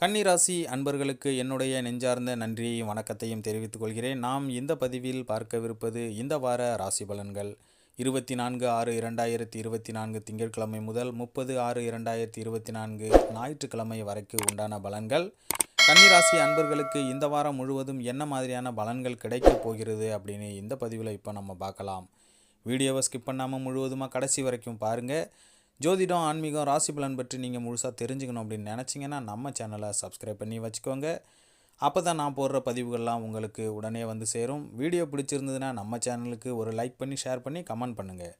கன்னிராசி அன்பர்களுக்கு என்னுடைய நெஞ்சார்ந்த நன்றியையும் வணக்கத்தையும் தெரிவித்துக் கொள்கிறேன். நாம் இந்த பதிவில் பார்க்கவிருப்பது இந்த வார ராசி பலன்கள். இருபத்தி நான்கு ஆறு இரண்டாயிரத்தி இருபத்தி நான்கு திங்கட்கிழமை முதல் முப்பது ஆறு இரண்டாயிரத்தி இருபத்தி நான்கு ஞாயிற்றுக்கிழமை வரைக்கும் உண்டான பலன்கள். கன்னிராசி அன்பர்களுக்கு இந்த வாரம் முழுவதும் என்ன மாதிரியான பலன்கள் கிடைக்கப் போகிறது அப்படின்னு இந்த பதிவில் இப்போ நம்ம பார்க்கலாம். வீடியோவை ஸ்கிப் பண்ணாமல் முழுவதுமாக கடைசி வரைக்கும் பாருங்கள் ஜோதிடம் ஆன்மீகம் ராசி பலன் பற்றி நீங்கள் முழுசாக தெரிஞ்சுக்கணும் அப்படின்னு நினச்சிங்கன்னா நம்ம சேனலை சப்ஸ்கிரைப் பண்ணி வச்சுக்கோங்க. அப்போ தான் நான் போடுற பதிவுகள்லாம் உங்களுக்கு உடனே வந்து சேரும். வீடியோ பிடிச்சிருந்ததுன்னா நம்ம சேனலுக்கு ஒரு லைக் பண்ணி ஷேர் பண்ணி கமெண்ட் பண்ணுங்கள்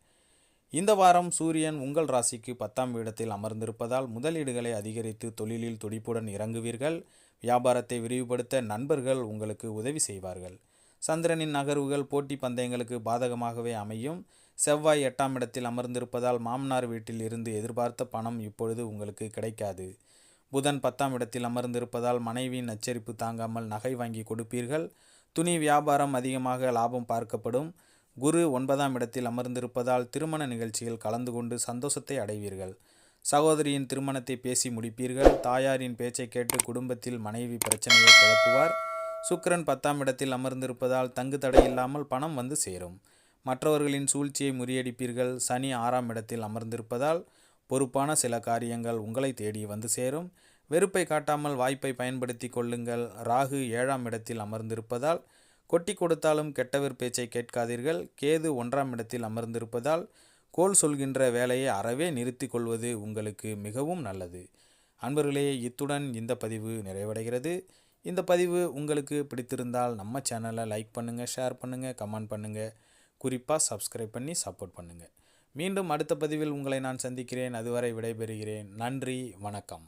இந்த வாரம் சூரியன் உங்கள் ராசிக்கு பத்தாம் இடத்தில் அமர்ந்திருப்பதால் முதலீடுகளை அதிகரித்து தொழிலில் துடிப்புடன் இறங்குவீர்கள். வியாபாரத்தை விரிவுபடுத்த நண்பர்கள் உங்களுக்கு உதவி செய்வார்கள். சந்திரனின் நகர்வுகள் போட்டி பந்தயங்களுக்கு பாதகமாகவே அமையும். செவ்வாய் எட்டாம் இடத்தில் அமர்ந்திருப்பதால் மாமனார் வீட்டில் இருந்து எதிர்பார்த்த பணம் இப்பொழுது உங்களுக்கு கிடைக்காது. புதன் பத்தாம் இடத்தில் அமர்ந்திருப்பதால் மனைவியின் அச்சரிப்பு தாங்காமல் நகை வாங்கி கொடுப்பீர்கள். துணி வியாபாரம் அதிகமாக லாபம் பார்க்கப்படும். குரு ஒன்பதாம் இடத்தில் அமர்ந்திருப்பதால் திருமண நிகழ்ச்சியில் கலந்து கொண்டு சந்தோஷத்தை அடைவீர்கள். சகோதரியின் திருமணத்தை பேசி முடிப்பீர்கள். தாயாரின் பேச்சை கேட்டு குடும்பத்தில் மனைவி பிரச்சனையை கிளப்புவார் சுக்கரன் பத்தாம் இடத்தில் அமர்ந்திருப்பதால் தங்கு தடை இல்லாமல் பணம் வந்து சேரும். மற்றவர்களின் சூழ்ச்சியை முறியடிப்பீர்கள். சனி ஆறாம் இடத்தில் அமர்ந்திருப்பதால் பொறுப்பான சில காரியங்கள் உங்களை தேடி வந்து சேரும். வெறுப்பை காட்டாமல் வாய்ப்பை பயன்படுத்தி கொள்ளுங்கள். ராகு ஏழாம் இடத்தில் அமர்ந்திருப்பதால் கொட்டி கொடுத்தாலும் கெட்டவர் பேச்சை கேட்காதீர்கள். கேது ஒன்றாம் இடத்தில் அமர்ந்திருப்பதால் கோல் சொல்கின்ற வேலையை அறவே நிறுத்தி கொள்வது உங்களுக்கு மிகவும் நல்லது. அன்பர்களே இத்துடன் இந்த பதிவு நிறைவடைகிறது. இந்த பதிவு உங்களுக்கு பிடித்திருந்தால் நம்ம சேனலை லைக் பண்ணுங்கள் ஷேர் பண்ணுங்கள் கமெண்ட் பண்ணுங்கள் குறிப்பாக சப்ஸ்கிரைப் பண்ணி சப்போர்ட் பண்ணுங்கள் மீண்டும் அடுத்த பதிவில் உங்களை நான் சந்திக்கிறேன். அதுவரை விடைபெறுகிறேன். நன்றி. வணக்கம்.